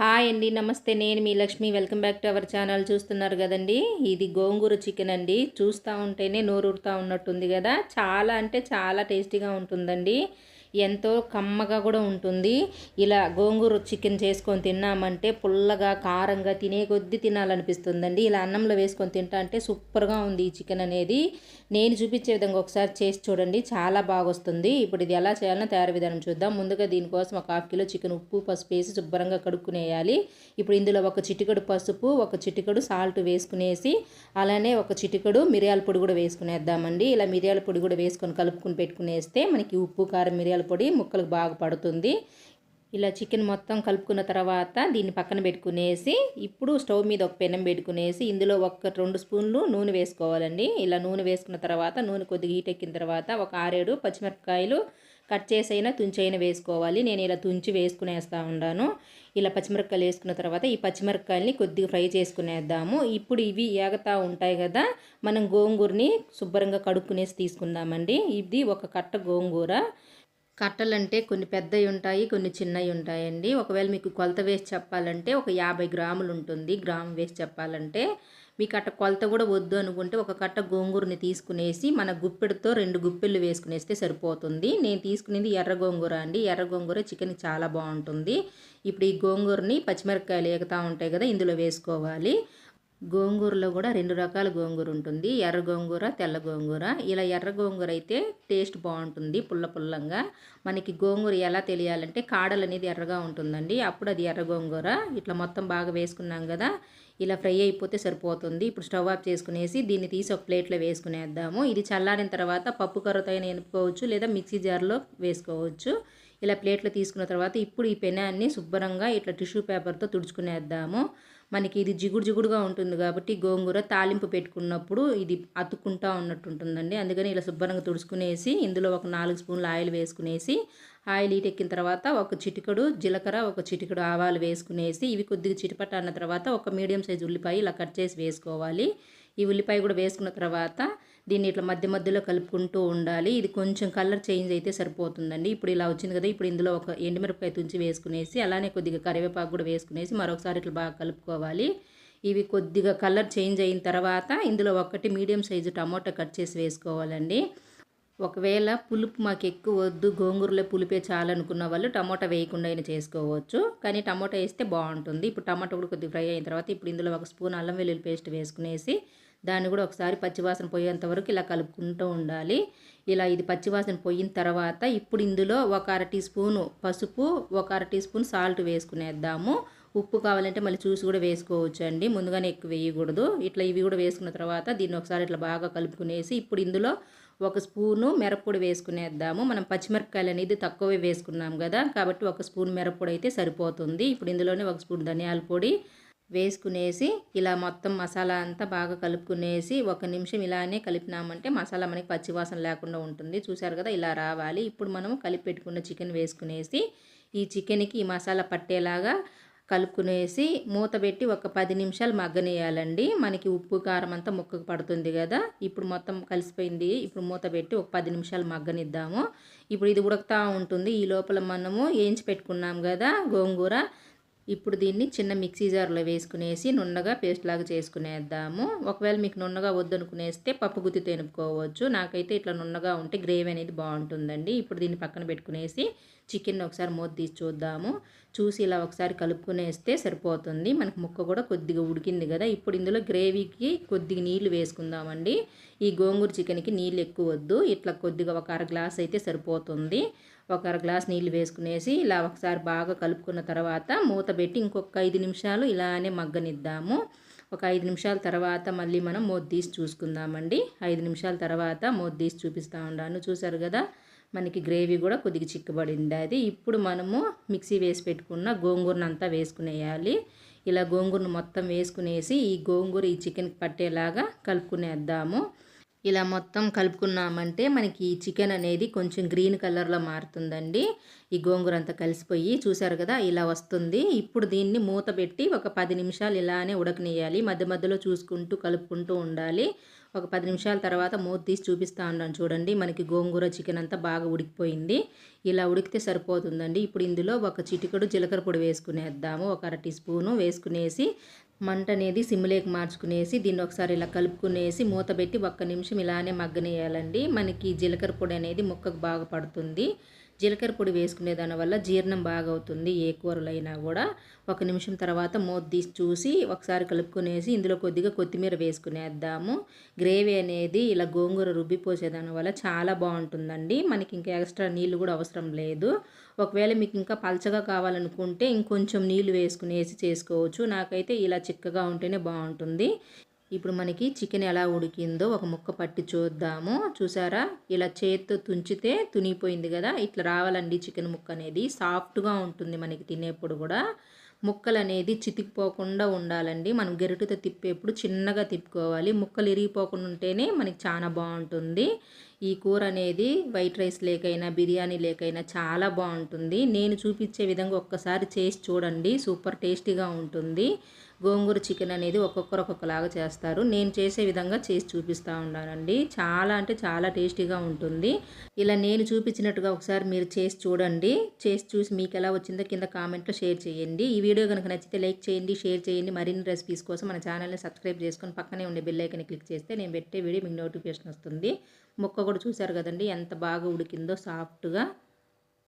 Hi అండి నమస్తే. నేను మీ Lakshmi. Welcome back to our channel. చూస్తున్నారు కదండి? ఇది గోంగూర చికెన్ అండి. చూస్తూ ఉంటేనే నోరూరుతూ ఉన్నట్టుంది కదా. చాలా అంటే చాలా టేస్టీగా ఉంటుందండి. ఎంతో కమ్మగా కూడా ఉంటుంది. ఇలా గోంగూర చికెన్ చేసుకొని తిన్నామంటే పుల్లగా కారంగా తినే కొద్దీ తినాలనిపిస్తుందండి. ఇలా అన్నంలో వేసుకొని తింటా అంటే సూపర్గా ఉంది ఈ చికెన్ అనేది. నేను చూపించే విధంగా ఒకసారి చేసి చూడండి. చాలా బాగా వస్తుంది ఇప్పుడు ఇది ఎలా చేయాలన్నా తయారు విధానం చూద్దాం. ముందుగా దీనికోసం ఒక హాఫ్ కిలో చికెన్ ఉప్పు పసుపు వేసి శుభ్రంగా కడుక్కునేయాలి. ఇప్పుడు ఇందులో ఒక చిటికడు పసుపు ఒక చిటికడు సాల్ట్ వేసుకునేసి అలానే ఒక చిటికడు మిరియాల పొడి కూడా వేసుకునేద్దామండి. ఇలా మిరియాల పొడి కూడా వేసుకొని కలుపుకుని పెట్టుకునేస్తే మనకి ఉప్పు కారం మిరియాల పొడి ముక్కలకు బాగా పడుతుంది. ఇలా చికెన్ మొత్తం కలుపుకున్న తర్వాత దీన్ని పక్కన పెట్టుకునేసి ఇప్పుడు స్టవ్ మీద ఒక పెనం పెట్టుకునేసి ఇందులో ఒక రెండు స్పూన్లు నూనె వేసుకోవాలండి. ఇలా నూనె వేసుకున్న తర్వాత నూనె కొద్దిగా హీట్ ఎక్కిన తర్వాత ఒక ఆరేడు పచ్చిమిరపకాయలు కట్ చేసైనా తుంచైనా వేసుకోవాలి. నేను ఇలా తుంచి వేసుకునేస్తా ఉన్నాను. ఇలా పచ్చిమిరపకాయలు వేసుకున్న తర్వాత ఈ పచ్చిమిరపకాయలని కొద్దిగా ఫ్రై చేసుకునేద్దాము. ఇప్పుడు ఇవి ఏగతా ఉంటాయి కదా మనం గోంగూరని శుభ్రంగా కడుక్కునేసి తీసుకుందామండి. ఇది ఒక కట్ట గోంగూర. కట్టలంటే కొన్ని పెద్దవి ఉంటాయి కొన్ని చిన్నవి ఉంటాయండి. ఒకవేళ మీకు కొలత వేసి చెప్పాలంటే ఒక యాభై గ్రాములు ఉంటుంది. గ్రాము వేసి చెప్పాలంటే మీకు అట్ట కొలత కూడా వద్దు అనుకుంటే ఒక కట్ట గోంగూరని తీసుకునేసి మన గుప్పెడుతో రెండు గుప్పెళ్ళు వేసుకునేస్తే సరిపోతుంది. నేను తీసుకునేది ఎర్ర గోంగూర అండి. ఎర్ర గోంగూర చికెన్ చాలా బాగుంటుంది. ఇప్పుడు ఈ గోంగూరని పచ్చిమిరపకాయలు ఎగుతూ ఉంటాయి కదా ఇందులో వేసుకోవాలి. గోంగూరలో కూడా రెండు రకాల గోంగూర ఉంటుంది. ఎర్ర గోంగూర తెల్ల గోంగూర. ఇలా ఎర్ర గోంగూర అయితే టేస్ట్ బాగుంటుంది పుల్ల పుల్లంగా. మనకి గోంగూర ఎలా తెలియాలంటే కాడలు అనేది ఎర్రగా ఉంటుందండి. అప్పుడు అది ఎర్ర గోంగూర. ఇట్లా మొత్తం బాగా వేసుకున్నాం కదా ఇలా ఫ్రై అయిపోతే సరిపోతుంది. ఇప్పుడు స్టవ్ ఆఫ్ చేసుకునేసి దీన్ని తీసి ఒక ప్లేట్లో వేసుకునేద్దాము. ఇది చల్లారిన తర్వాత పప్పు కర్రతో అయినా ఎనుపుకోవచ్చు లేదా మిక్సీ జార్లో వేసుకోవచ్చు. ఇలా ప్లేట్లో తీసుకున్న తర్వాత ఇప్పుడు ఈ పెనాన్ని శుభ్రంగా ఇట్లా టిష్యూ పేపర్తో తుడుచుకునేద్దాము. మనకి ఇది జిగుడు జిగుడుగా ఉంటుంది కాబట్టి గోంగూర తాలింపు పెట్టుకున్నప్పుడు ఇది అతుక్కుంటా ఉన్నట్టు ఉంటుందండి. అందుకని ఇలా శుభ్రంగా తుడుచుకునేసి ఇందులో ఒక నాలుగు స్పూన్లు ఆయిల్ వేసుకునేసి ఆయిల్ ఎక్కిన తర్వాత ఒక చిటికడు జీలకర్ర ఒక చిటికడు ఆవాలు వేసుకునేసి ఇవి కొద్దిగా చిటిపట అన్న తర్వాత ఒక మీడియం సైజు ఉల్లిపాయ ఇలా కట్ చేసి వేసుకోవాలి. ఈ ఉల్లిపాయ కూడా వేసుకున్న తర్వాత దీన్ని ఇట్లా మధ్య మధ్యలో కలుపుకుంటూ ఉండాలి. ఇది కొంచెం కలర్ చేంజ్ అయితే సరిపోతుందండి. ఇప్పుడు ఇలా వచ్చింది కదా ఇప్పుడు ఇందులో ఒక ఎండుమిరపకాయ తుంచి వేసుకునేసి అలానే కొద్దిగా కరివేపాకు కూడా వేసుకునేసి మరొకసారి ఇట్లా బాగా కలుపుకోవాలి. ఇవి కొద్దిగా కలర్ చేంజ్ అయిన తర్వాత ఇందులో ఒకటి మీడియం సైజు టమాటా కట్ చేసి వేసుకోవాలండి. ఒకవేళ పులుపు మాకు ఎక్కువ వద్దు గోంగూరలో పులిపే చాలనుకున్న వాళ్ళు టమాటా వేయకుండా అయినా చేసుకోవచ్చు. కానీ టమాటా వేస్తే బాగుంటుంది. ఇప్పుడు టమాటా కూడా కొద్దిగా ఫ్రై అయిన తర్వాత ఇప్పుడు ఇందులో ఒక స్పూన్ అల్లం వెల్లుల్లి పేస్ట్ వేసుకునేసి దాన్ని కూడా ఒకసారి పచ్చివాసన పోయేంత వరకు ఇలా కలుపుకుంటూ ఉండాలి. ఇలా ఇది పచ్చివాసన పోయిన తర్వాత ఇప్పుడు ఇందులో ఒక అర టీ స్పూను పసుపు ఒక అర టీ స్పూన్ సాల్ట్ వేసుకునేద్దాము. ఉప్పు కావాలంటే మళ్ళీ చూసి కూడా వేసుకోవచ్చు అండి ముందుగానే ఎక్కువ వేయకూడదు. ఇట్లా ఇవి కూడా వేసుకున్న తర్వాత దీన్ని ఒకసారి ఇట్లా బాగా కలుపుకునేసి ఇప్పుడు ఇందులో ఒక స్పూను మిరప్పొడి వేసుకునేద్దాము. మనం పచ్చిమిరపకాయలు అనేది తక్కువే వేసుకున్నాం కదా కాబట్టి ఒక స్పూన్ మిరప్పొడి అయితే సరిపోతుంది. ఇప్పుడు ఇందులోనే ఒక స్పూన్ ధనియాల పొడి వేసుకునేసి ఇలా మొత్తం మసాలా అంతా బాగా కలుపుకునేసి ఒక నిమిషం ఇలానే కలిపినామంటే మసాలా మనకి పచ్చివాసన లేకుండా ఉంటుంది. చూసారు కదా ఇలా రావాలి. ఇప్పుడు మనం కలిపి పెట్టుకున్న చికెన్ వేసుకునేసి ఈ చికెన్కి ఈ మసాలా పట్టేలాగా కలుపుకునేసి మూత పెట్టి ఒక పది నిమిషాలు మగ్గనేయాలండి మనకి ఉప్పు కారం అంతా ముక్కకు పడుతుంది కదా ఇప్పుడు మొత్తం కలిసిపోయింది. ఇప్పుడు మూత పెట్టి ఒక పది నిమిషాలు మగ్గనిద్దాము. ఇప్పుడు ఇది ఉడకతా ఉంటుంది. ఈ లోపల మనము వేయించి పెట్టుకున్నాం కదా గోంగూర. ఇప్పుడు దీన్ని చిన్న మిక్సీ జార్లో వేసుకునేసి నున్నగా పేస్ట్ లాగా చేసుకునేద్దాము. ఒకవేళ మీకు నున్నగా వద్దనుకునేస్తే పప్పు గుత్తి తెనుకోవచ్చు నాకైతే ఇట్లా నున్నగా ఉంటే గ్రేవీ అనేది బాగుంటుందండి. ఇప్పుడు దీన్ని పక్కన పెట్టుకునేసి చికెన్ ఒకసారి మూత తీసి చూద్దాము. చూసి ఇలా ఒకసారి కలుపుకునేస్తే సరిపోతుంది. మనకు ముక్క కూడా కొద్దిగా ఉడికింది కదా. ఇప్పుడు ఇందులో గ్రేవీకి కొద్దిగా నీళ్ళు వేసుకుందామండి. ఈ గోంగూర చికెన్కి నీళ్ళు ఎక్కువ వద్దు. ఇట్లా కొద్దిగా ఒక అర గ్లాస్ అయితే సరిపోతుంది. ఒక అర గ్లాస్ నీళ్ళు వేసుకునేసి ఇలా ఒకసారి బాగా కలుపుకున్న తర్వాత మూత పెట్టి ఇంకొక ఐదు నిమిషాలు ఇలానే మగ్గనిద్దాము. ఒక ఐదు నిమిషాల తర్వాత మళ్ళీ మనం మూత తీసి చూసుకుందామండి. ఐదు నిమిషాల తర్వాత మూత తీసి చూపిస్తూ ఉన్నాను. చూసారు కదా? మనకి గ్రేవీ కూడా కొద్దిగా చిక్కబడింది. అది ఇప్పుడు మనము మిక్సీ వేసి పెట్టుకున్న గోంగూరను అంతా వేసుకునేయాలి. ఇలా గోంగూరను మొత్తం వేసుకునేసి ఈ గోంగూర ఈ చికెన్కి పట్టేలాగా కలుపుకునేద్దాము. ఇలా మొత్తం కలుపుకున్నామంటే మనకి చికెన్ అనేది కొంచెం గ్రీన్ కలర్లో మారుతుందండి. ఈ గోంగూర అంతా కలిసిపోయి చూసారు కదా ఇలా వస్తుంది. ఇప్పుడు దీన్ని మూత పెట్టి ఒక పది నిమిషాలు ఇలానే ఉడకనేయాలి మధ్య మధ్యలో చూసుకుంటూ కలుపుకుంటూ ఉండాలి. ఒక పది నిమిషాల తర్వాత మూత తీసి చూపిస్తా ఉన్నాను చూడండి. మనకి గోంగూర చికెన్ అంతా బాగా ఉడికిపోయింది. ఇలా ఉడికితే సరిపోతుందండి. ఇప్పుడు ఇందులో ఒక చిటికడు జీలకర్ర పొడి వేసుకునేద్దాము. ఒక అర టీ స్పూను వేసుకునేసి మంట అనేది సిమ్లేకి మార్చుకునేసి దీన్ని ఒకసారి ఇలా కలుపుకునేసి మూత పెట్టి ఒక్క నిమిషం ఇలానే మగ్గనేయాలండి. మనకి జీలకర్ర పొడి అనేది ముక్కకు బాగా పడుతుంది. జీలకర్ర పొడి వేసుకునే దానివల్ల జీర్ణం బాగా అవుతుంది ఏ కూరలైనా కూడా ఒక నిమిషం తర్వాత మూత తీసి చూసి ఒకసారి కలుపుకునేసి ఇందులో కొద్దిగా కొత్తిమీర వేసుకునేద్దాము. గ్రేవీ అనేది ఇలా గోంగూర రుబ్బిపోసే దానివల్ల చాలా బాగుంటుందండి. మనకి ఇంకా ఎక్స్ట్రా నీళ్ళు కూడా అవసరం లేదు. ఒకవేళ మీకు ఇంకా పలచగా కావాలనుకుంటే ఇంకొంచెం నీళ్ళు వేసుకునేసి చేసుకోవచ్చు. నాకైతే ఇలా చిక్కగా ఉంటేనే బాగుంటుంది. ఇప్పుడు మనకి చికెన్ ఎలా ఉడికిందో ఒక ముక్క పట్టి చూద్దాము. చూసారా? ఇలా చేతితో తుంచితే తునిగిపోయింది కదా? ఇట్లా రావాలండి చికెన్ ముక్క అనేది. సాఫ్ట్గా ఉంటుంది మనకి తినేప్పుడు కూడా. ముక్కలు అనేది చితికిపోకుండా ఉండాలండి. మనం గెరటితో తిప్పేప్పుడు చిన్నగా తిప్పుకోవాలి. ముక్కలు ఇరిగిపోకుండా ఉంటేనే మనకి చాలా బాగుంటుంది. ఈ కూర అనేది వైట్ రైస్ లేకైనా బిర్యానీ లేకైనా చాలా బాగుంటుంది. నేను చూపించే విధంగా ఒక్కసారి చేసి చూడండి. సూపర్ టేస్టీగా ఉంటుంది. గోంగూర చికెన్ అనేది ఒక్కొక్కరు ఒక్కొక్కలాగా చేస్తారు. నేను చేసే విధంగా చేసి చూపిస్తూ ఉన్నానండి చాలా అంటే చాలా టేస్టీగా ఉంటుంది. ఇలా నేను చూపించినట్టుగా ఒకసారి మీరు చేసి చూడండి. చేసి చూసి మీకు ఎలా వచ్చిందో కింద కామెంట్లో షేర్ చేయండి. ఈ వీడియో కనుక నచ్చితే లైక్ చేయండి షేర్ చేయండి. మరిన్ని రెసిపీస్ కోసం మన ఛానల్ని సబ్స్క్రైబ్ చేసుకొని పక్కనే ఉండే బెల్ ఐకన్ క్లిక్ చేస్తే నేను పెట్టే వీడియో మీకు నోటిఫికేషన్ వస్తుంది. ముక్క కూడా చూశారు కదండి ఎంత బాగా ఉడికిందో సాఫ్ట్గా.